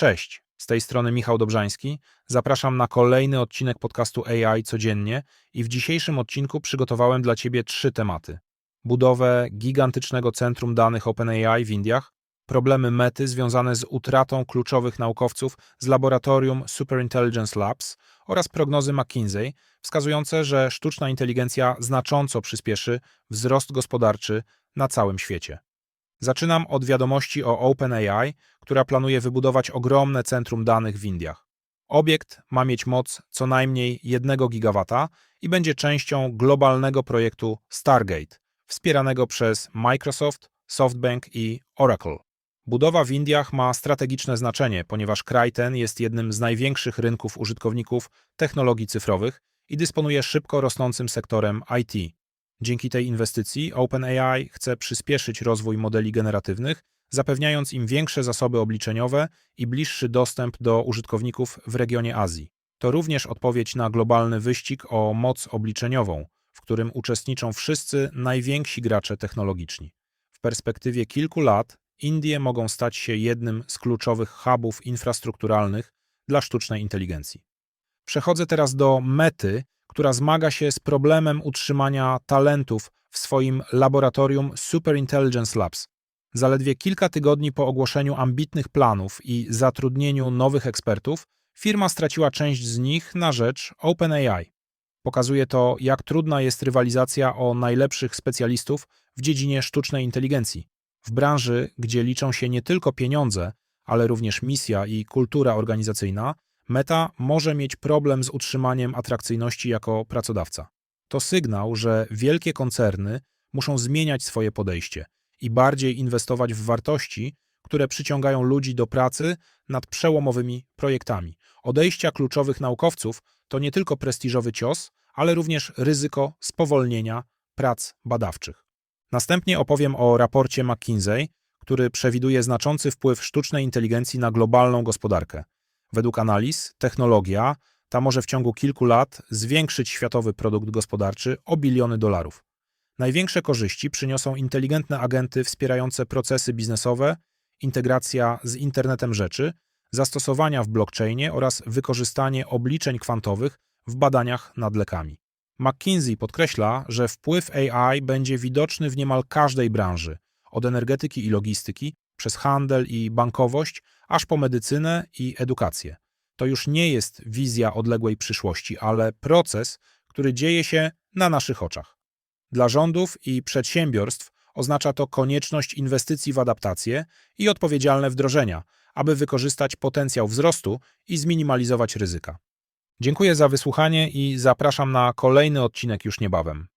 Cześć, z tej strony Michał Dobrzański. Zapraszam na kolejny odcinek podcastu AI codziennie i w dzisiejszym odcinku przygotowałem dla Ciebie trzy tematy. Budowę gigantycznego centrum danych OpenAI w Indiach, problemy mety związane z utratą kluczowych naukowców z laboratorium Superintelligence Labs oraz prognozy McKinsey wskazujące, że sztuczna inteligencja znacząco przyspieszy wzrost gospodarczy na całym świecie. Zaczynam od wiadomości o OpenAI, która planuje wybudować ogromne centrum danych w Indiach. Obiekt ma mieć moc co najmniej 1 gigawata i będzie częścią globalnego projektu Stargate, wspieranego przez Microsoft, SoftBank i Oracle. Budowa w Indiach ma strategiczne znaczenie, ponieważ kraj ten jest jednym z największych rynków użytkowników technologii cyfrowych i dysponuje szybko rosnącym sektorem IT. Dzięki tej inwestycji OpenAI chce przyspieszyć rozwój modeli generatywnych, zapewniając im większe zasoby obliczeniowe i bliższy dostęp do użytkowników w regionie Azji. To również odpowiedź na globalny wyścig o moc obliczeniową, w którym uczestniczą wszyscy najwięksi gracze technologiczni. W perspektywie kilku lat Indie mogą stać się jednym z kluczowych hubów infrastrukturalnych dla sztucznej inteligencji. Przechodzę teraz do mety, która zmaga się z problemem utrzymania talentów w swoim laboratorium Superintelligence Labs. Zaledwie kilka tygodni po ogłoszeniu ambitnych planów i zatrudnieniu nowych ekspertów, firma straciła część z nich na rzecz OpenAI. Pokazuje to, jak trudna jest rywalizacja o najlepszych specjalistów w dziedzinie sztucznej inteligencji. W branży, gdzie liczą się nie tylko pieniądze, ale również misja i kultura organizacyjna, Meta może mieć problem z utrzymaniem atrakcyjności jako pracodawca. To sygnał, że wielkie koncerny muszą zmieniać swoje podejście i bardziej inwestować w wartości, które przyciągają ludzi do pracy nad przełomowymi projektami. Odejścia kluczowych naukowców to nie tylko prestiżowy cios, ale również ryzyko spowolnienia prac badawczych. Następnie opowiem o raporcie McKinsey, który przewiduje znaczący wpływ sztucznej inteligencji na globalną gospodarkę. Według analiz, technologia ta może w ciągu kilku lat zwiększyć światowy produkt gospodarczy o biliony dolarów. Największe korzyści przyniosą inteligentne agenty wspierające procesy biznesowe, integracja z internetem rzeczy, zastosowania w blockchainie oraz wykorzystanie obliczeń kwantowych w badaniach nad lekami. McKinsey podkreśla, że wpływ AI będzie widoczny w niemal każdej branży, od energetyki i logistyki, przez handel i bankowość, aż po medycynę i edukację. To już nie jest wizja odległej przyszłości, ale proces, który dzieje się na naszych oczach. Dla rządów i przedsiębiorstw oznacza to konieczność inwestycji w adaptację i odpowiedzialne wdrożenia, aby wykorzystać potencjał wzrostu i zminimalizować ryzyka. Dziękuję za wysłuchanie i zapraszam na kolejny odcinek już niebawem.